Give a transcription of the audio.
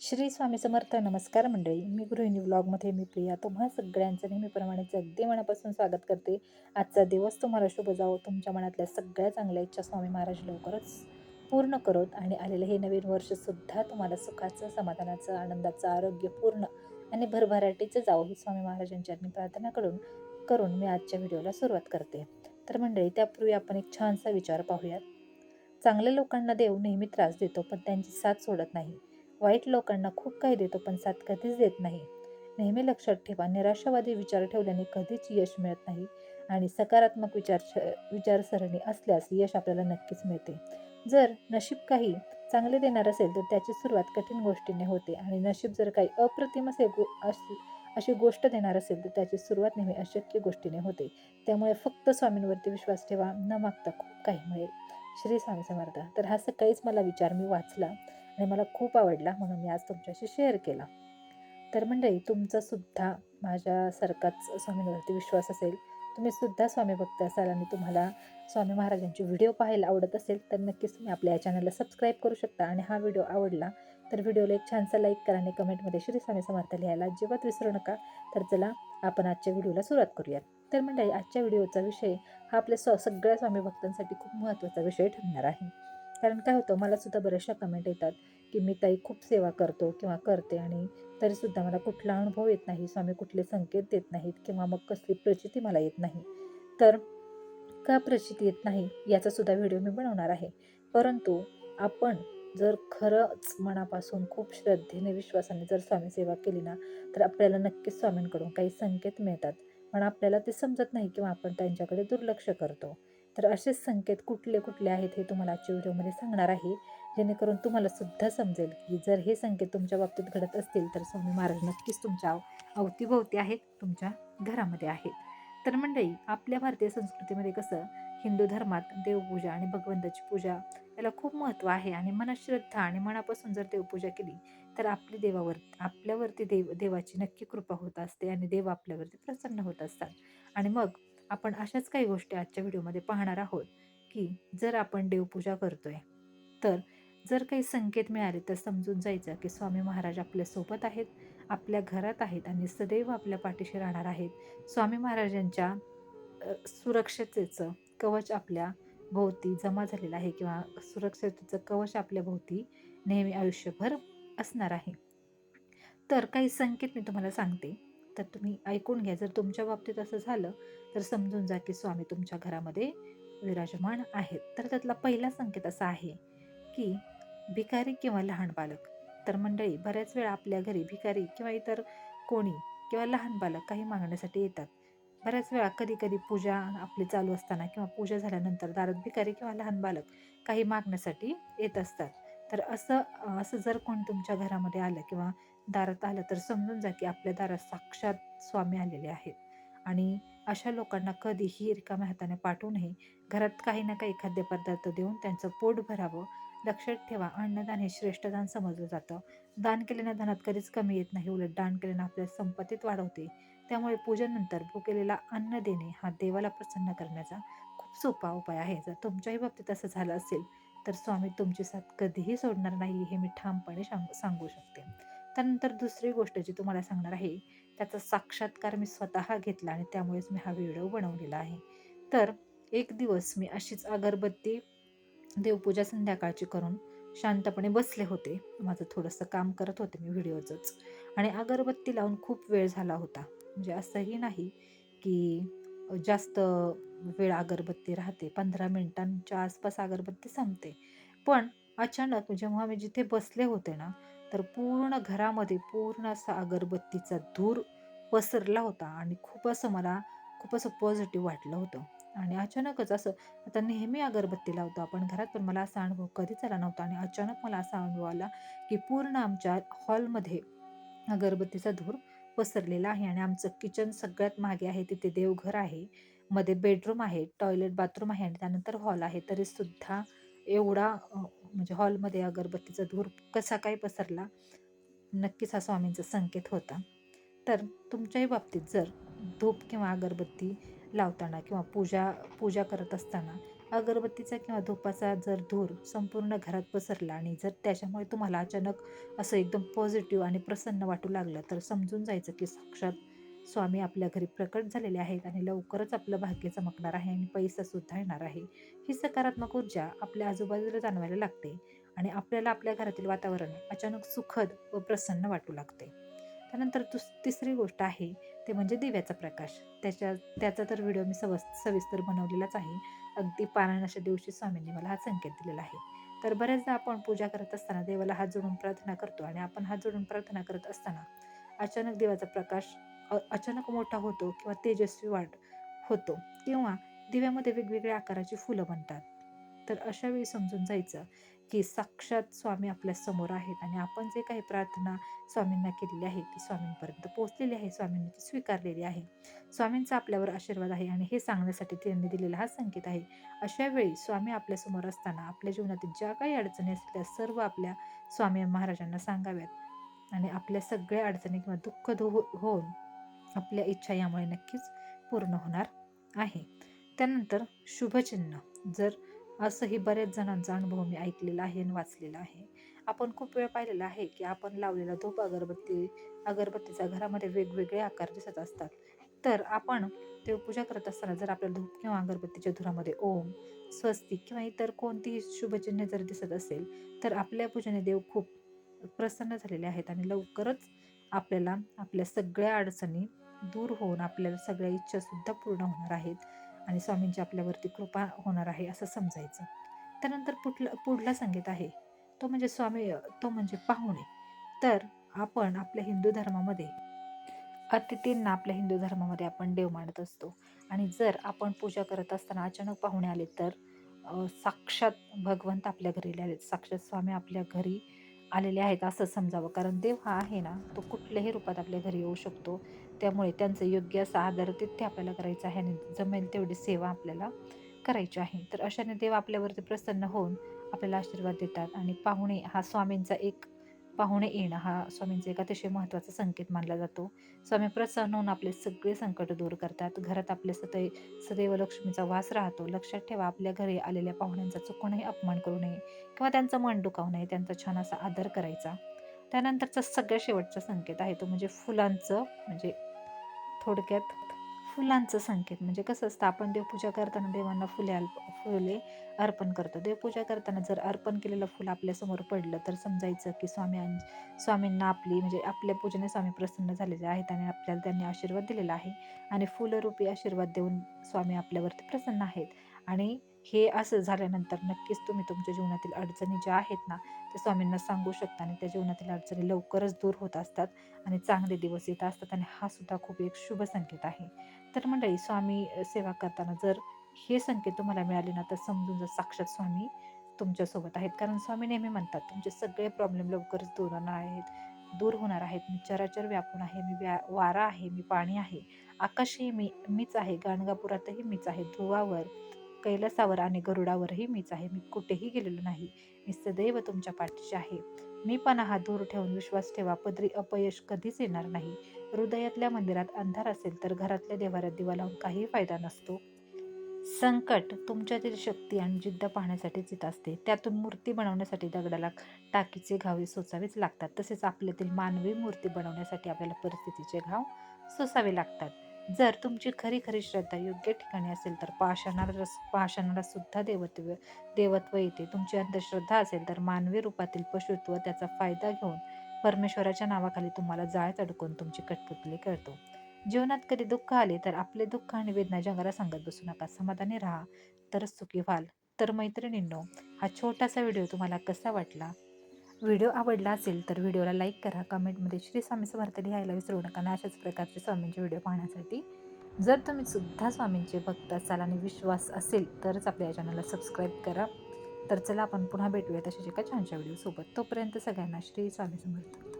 श्री स्वामी समर्थ नमस्कार मंडळी. मी गृहिणी व्लॉगमध्ये मी प्रिया. तुम्हा सगळ्यांचं नेहमीप्रमाणेच अगदी मनापासून स्वागत करते. आजचा दिवस तुम्हाला शुभ जावो. तुमच्या मनातल्या सगळ्या चांगल्या इच्छा स्वामी महाराज लवकरच पूर्ण करत आणि आलेलं हे नवीन वर्षसुद्धा तुम्हाला सुखाचं समाधानाचं आनंदाचं आरोग्यपूर्ण आणि भरभराटीचं जावं ही स्वामी महाराजांच्या मी प्रार्थना करून करून मी आजच्या व्हिडिओला सुरुवात करते. तर मंडळी त्यापूर्वी आपण एक छानसा विचार पाहूयात. चांगल्या लोकांना देव नेहमी त्रास देतो पण त्यांची साथ सोडत नाही. वाईट लोकांना खूप काही देतो पण साथ कधीच देत नाही. नेहमी लक्षात ठेवा निराशावादी विचार ठेवल्याने कधीच यश मिळत नाही आणि सकारात्मक विचार विचारसरणी असल्यास यश आपल्याला नक्कीच मिळते. जर नशीब काही चांगले देणार असेल तर त्याची सुरुवात कठीण गोष्टीने होते आणि नशीब जर काही अप्रतिम असे गो अशी गोष्ट देणार असेल तर त्याची सुरुवात नेहमी अशक्य गोष्टीने होते. त्यामुळे फक्त स्वामींवरती विश्वास ठेवा न मागता खूप काही मिळेल. श्री स्वामी समर्थ. तर हा सकाळीच मला विचार मी वाचला. आणि मला खूप आवडला म्हणून मी आज तुमच्याशी शेअर केला. तर मंडळी तुमचासुद्धा माझ्यासारखाच स्वामींवरती विश्वास असेल तुम्ही सुद्धा स्वामी भक्त असाल आणि तुम्हाला स्वामी महाराजांचे व्हिडिओ पाहायला आवडत असेल तर नक्कीच तुम्ही आपल्या या चॅनलला सबस्क्राईब करू शकता. आणि हा व्हिडिओ आवडला तर व्हिडिओला एक छानसा लाईक करा आणि कमेंटमध्ये श्री स्वामी समर्थ लिहायला अजिबात विसरू नका. तर चला आपण आजच्या व्हिडिओला सुरुवात करूयात. तर मंडळी आजच्या व्हिडिओचा विषय हा आपल्या स्व सगळ्या स्वामी भक्तांसाठी खूप महत्त्वाचा विषय ठरणार आहे. कारण काय होतं मला सुद्धा बऱ्याचशा कमेंट येतात की मी ताई खूप सेवा करतो किंवा करते आणि तरीसुद्धा मला कुठला अनुभव येत नाही स्वामी कुठले संकेत देत नाहीत किंवा मग कसली प्रचिती मला येत नाही. तर का प्रचिती येत नाही याचासुद्धा व्हिडिओ मी बनवणार आहे. परंतु आपण जर खरंच मनापासून खूप श्रद्धेने विश्वासाने जर स्वामी सेवा केली ना तर आपल्याला नक्कीच स्वामींकडून काही संकेत मिळतात. पण आपल्याला ते समजत नाही किंवा आपण त्यांच्याकडे दुर्लक्ष करतो. तर असेच संकेत कुठले कुठले आहेत हे तुम्हाला आजच्या व्हिडिओमध्ये सांगणार आहे. जेणेकरून तुम्हाला सुद्धा समजेल की जर हे संकेत तुमच्या बाबतीत घडत असतील तर स्वामी महाराज नक्कीच तुमच्या अवतीभोवती आहेत तुमच्या घरामध्ये आहेत. तर मंडळी आपल्या भारतीय संस्कृतीमध्ये कसं हिंदू धर्मात देवपूजा आणि भगवंताची पूजा याला खूप महत्त्व आहे आणि मनश्रद्धा आणि मनापासून जर देवपूजा केली तर आपली देवावर आपल्यावरती देव देवाची नक्की कृपा होत असते आणि देव आपल्यावरती प्रसन्न होत असतात. आणि मग आपण अशाच काही गोष्टी आजच्या व्हिडिओमध्ये पाहणार आहोत की जर आपण देवपूजा करतोय तर जर काही संकेत मिळाले तर समजून जायचं की स्वामी महाराज आपल्यासोबत आहेत आपल्या घरात आहेत आणि सदैव आपल्या पाठीशी राहणार आहेत. स्वामी महाराजांच्या सुरक्षतेचं कवच आपल्या भोवती जमा झालेलं आहे किंवा सुरक्षतेचं कवच आपल्या भोवती नेहमी आयुष्यभर असणार आहे. तर काही संकेत मी तुम्हाला सांगते. तर तुम्ही ऐकून घ्या. जर तुमच्या बाबतीत असं झालं तर समजून जा की स्वामी तुमच्या घरामध्ये विराजमान आहेत. तर त्यातला पहिला संकेत असा आहे की भिकारी किंवा लहान बालक तर मंडळी बऱ्याच वेळा आपल्या घरी भिकारी किंवा इतर कोणी किंवा लहान बालक काही मागण्यासाठी येतात. बऱ्याच वेळा कधी कधी पूजा आपली चालू असताना किंवा पूजा झाल्यानंतर दारात भिकारी किंवा लहान बालक काही मागण्यासाठी येत असतात. तर असं असं जर कोण तुमच्या घरामध्ये आलं किंवा दारात आलं तर समजून जा की आपल्या दारात साक्षात स्वामी आलेले आहेत. आणि अशा लोकांना कधीही रिकाम्या हाताने पाठवू नये. घरात काही ना काही खाद्यपदार्थ देऊन त्यांचं पोट भरावं. लक्षात ठेवा अन्नदान हे श्रेष्ठ दान समजलं जातं. दान केलेल्या दानात कधीच कमी येत नाही. उलट दान केल्यानं आपल्या संपत्तीत वाढवते त्यामुळे पूजनंतर भुकेलेला अन्न देणे हा देवाला प्रसन्न करण्याचा खूप सोपा उपाय आहे. जर तुमच्याही बाबतीत असं झालं असेल तर स्वामी तुमची साथ कधीही सोडणार नाही हे मी ठामपणे सांग सांगू शकते. त्यानंतर दुसरी गोष्ट जी तुम्हाला सांगणार आहे त्याचा साक्षात्कार मी स्वतः घेतला आणि त्यामुळेच मी हा व्हिडिओ बनवलेला आहे. तर एक दिवस मी अशीच अगरबत्ती देवपूजा संध्याकाळची करून शांतपणे बसले होते. माझं थोडंसं काम करत होते मी व्हिडिओचंच. आणि अगरबत्ती लावून खूप वेळ झाला होता. म्हणजे असंही नाही की जास्त वेळ अगरबत्ती राहते. पंधरा मिनिटांच्या आसपास अगरबत्ती संपते. पण अचानक जेव्हा मी जिथे बसले होते ना तर पूर्ण घरामध्ये पूर्ण असा अगरबत्तीचा धूर पसरला होता आणि खूप असं मला खूप असं पॉझिटिव्ह वाटलं होतं. आणि अचानकच असं आता नेहमी अगरबत्ती लावतो आपण घरात पण मला असा अनुभव कधीच आला नव्हता. आणि अचानक मला असा अनुभव आला की पूर्ण आमच्या हॉलमध्ये अगरबत्तीचा धूर पसरलेला आहे आणि आमचं किचन सगळ्यात मागे आहे तिथे देवघर आहे. मध्ये बेडरूम आहे टॉयलेट बाथरूम आहे आणि त्यानंतर हॉल आहे. तरीसुद्धा एवढा म्हणजे हॉलमध्ये अगरबत्तीचा धूर कसा काय पसरला? नक्कीच हा स्वामींचा संकेत होता. तर तुमच्याही बाबतीत जर धूप किंवा अगरबत्ती लावताना किंवा पूजा पूजा करत असताना अगरबत्तीचा किंवा धुपाचा जर धूर संपूर्ण घरात पसरला आणि जर त्याच्यामुळे तुम्हाला अचानक असं एकदम पॉझिटिव्ह आणि प्रसन्न वाटू लागलं तर समजून जायचं की साक्षात स्वामी आपल्या घरी प्रकट झालेले आहेत आणि लवकरच आपलं भाग्य चमकणार आहे आणि पैसासुद्धा येणार आहे. ही सकारात्मक ऊर्जा आपल्या आजूबाजूला जाणवायला लागते आणि आपल्याला आपल्या घरातील वातावरण अचानक सुखद व प्रसन्न वाटू लागते. त्यानंतर दुस तिसरी गोष्ट आहे ते म्हणजे दिव्याचा प्रकाश. त्याच्या त्याचा तर व्हिडिओ मी सवस सविस्तर बनवलेलाच आहे. अगदी पारायणाच्या दिवशी स्वामींनी मला हा संकेत दिलेला आहे. तर बऱ्याचदा आपण पूजा करत असताना देवाला हात जोडून प्रार्थना करतो आणि आपण हात जोडून प्रार्थना करत असताना अचानक देवाचा प्रकाश अचानक मोठा होतो किंवा तेजस्वी वाढ होतो किंवा दिव्यामध्ये वेगवेगळ्या आकाराची फुलं बनतात. तर अशा वेळी समजून जायचं की साक्षात स्वामी आपल्यासमोर आहेत आणि आपण जे काही प्रार्थना स्वामींना केलेली आहे ती स्वामींपर्यंत पोहोचलेली आहे स्वामींनी ती स्वीकारलेली आहे. स्वामींचा आपल्यावर आशीर्वाद आहे आणि हे सांगण्यासाठी त्यांनी दिलेला हा संकेत आहे. अशा वेळी स्वामी आपल्यासमोर असताना आपल्या जीवनातील ज्या काही अडचणी असतील त्या सर्व आपल्या स्वामी महाराजांना सांगाव्यात. आणि आपल्या सगळ्या अडचणी किंवा दुःख धो हो, होऊन आपल्या इच्छा यामुळे नक्कीच पूर्ण होणार आहे. त्यानंतर शुभचिन्ह. जर असंही बऱ्याच जणांचा अनुभव मी ऐकलेला आहे आणि वाचलेला आहे. आपण खूप वेळ पाहिलेला आहे की आपण लावलेला धूप अगरबत्ती अगरबत्तीचा घरामध्ये वेगवेगळे आकार दिसत असतात. तर आपण देवपूजा करत असताना जर आपल्याला धूप किंवा अगरबत्तीच्या धुरामध्ये ओम स्वस्तिक किंवा इतर कोणतीही शुभचिन्ह जर दिसत असेल तर आपल्या पूजेने देव खूप प्रसन्न झालेले आहेत आणि लवकरच आपल्याला आपल्या सगळ्या अडचणी दूर होऊन आपल्याला सगळ्या इच्छासुद्धा पूर्ण होणार आहेत. आणि स्वामींची आपल्यावरती कृपा होणार आहे असं समजायचं. त्यानंतर पुढला पुढला संगीत आहे. तो म्हणजे स्वामी तो म्हणजे पाहुणे. तर आपण आपल्या हिंदू धर्मामध्ये अतिथींना आपल्या हिंदू धर्मामध्ये आपण देव मानत असतो. आणि जर आपण पूजा करत असताना अचानक पाहुणे आले तर साक्षात भगवंत आपल्या घरी आले साक्षात स्वामी आपल्या घरी आलेले आहेत असं समजावं. कारण देव हा आहे ना तो कुठल्याही रूपात आपल्या घरी येऊ शकतो. त्यामुळे त्यांचं योग्य असा आदर तिथे आपल्याला करायचं आहे आणि जमेल तेवढी सेवा आपल्याला करायची आहे. तर अशाने देव आपल्यावरती प्रसन्न होऊन आपल्याला आशीर्वाद देतात आणि पाहुणे हा स्वामींचा एक पाहुणे येणं हा स्वामींचा एक अतिशय महत्त्वाचा संकेत मानला जातो. स्वामी प्रसन्न होऊन आपले सगळे संकट दूर करतात. घरात आपले सदै सदैव लक्ष्मीचा वास राहतो. लक्षात ठेवा आपल्या घरी आलेल्या पाहुण्यांचा चुकूनही अपमान करू नये किंवा त्यांचं मन दुखावू नये. त्यांचा छान असा आदर करायचा. त्यानंतरचा सगळ्या शेवटचा संकेत आहे तो म्हणजे फुलांचं म्हणजे थोडक्यात फुलांचं संकेत. म्हणजे कसं असतं आपण देवपूजा करताना देवांना फुले अल्प फुले अर्पण करतो. देवपूजा करताना जर अर्पण केलेलं फुल आपल्यासमोर पडलं तर समजायचं की स्वामी स्वामींना आपली म्हणजे आपल्या पूजेने स्वामी प्रसन्न झालेले आहेत आणि आपल्याला त्यांनी आशीर्वाद दिलेला आहे. आणि फुलरूपी आशीर्वाद देऊन स्वामी आपल्यावरती प्रसन्न आहेत. आणि हे असं झाल्यानंतर नक्कीच तुम्ही तुमच्या जीवनातील अडचणी ज्या आहेत ना ते स्वामींना सांगू शकता आणि त्या जीवनातील अडचणी लवकरच दूर होत असतात आणि चांगले दिवस येत असतात आणि हा सुद्धा खूप एक शुभ संकेत आहे. तर मंडळी स्वामी सेवा करताना जर हे संकेत तुम्हाला मिळाले ना तर समजून जर साक्षात स्वामी तुमच्यासोबत आहेत. कारण स्वामी नेहमी म्हणतात तुमचे सगळे प्रॉब्लेम लवकरच दूर होणार आहेत. दूर होणार आहेत. मी चराचर व्यापून आहे. मी व्या वारा आहे. मी पाणी आहे. आकाशही मी मीच आहे. गाणगापुरातही मीच आहे. ध्रुवावर कैलासावर आणि गरुडावरही मीच आहे. मी कुठेही गेलेलो नाही. मी सदैव तुमच्या पाठीशी आहे. मी पण हा दूर ठेवून विश्वास ठेवा. पदरी अपयश कधीच येणार नाही. हृदयातल्या मंदिरात अंधार असेल तर घरातल्या देवाऱ्यात दिवा लावून काही फायदा नसतो. संकट तुमच्यातील शक्ती आणि जिद्द पाहण्यासाठीच येत असते. त्यातून मूर्ती बनवण्यासाठी दगडाला टाकीचे घावे सोसावेच लागतात. तसेच आपल्यातील मानवी मूर्ती बनवण्यासाठी आपल्याला परिस्थितीचे घाव सोसावे लागतात. जर तुमची खरी खरी श्रद्धा योग्य ठिकाणी असेल तर पाषाणाला पाषाणाला सुद्धा देवत्व देवत्व येते. तुमची अंधश्रद्धा असेल तर मानवी रूपातील पशुत्व त्याचा फायदा घेऊन परमेश्वराच्या नावाखाली तुम्हाला जाळ्यात अडकून तुमची कठपुतली करतो जीवनात कधी दुःख आले तर आपले दुःख आणि वेदना जगाला सांगत बसू नका. समाधानी राहा. तरच सुखी व्हाल. तर मैत्रिणींनो हा छोटासा व्हिडिओ तुम्हाला कसा वाटला? व्हिडिओ आवडला असेल तर व्हिडिओला लाईक करा. कमेंटमध्ये श्री स्वामी समर्थ लिहायला विसरू नका. आणि अशाच प्रकारचे स्वामींचे व्हिडिओ पाहण्यासाठी जर तुम्ही सुद्धा स्वामींचे भक्त असाल आणि विश्वास असेल तरच आपल्या या चॅनलला सबस्क्राईब करा. तर चला आपण पुन्हा भेटूया अशाच एका छानशा व्हिडिओसोबत. तोपर्यंत सगळ्यांना श्री स्वामी समर्थ.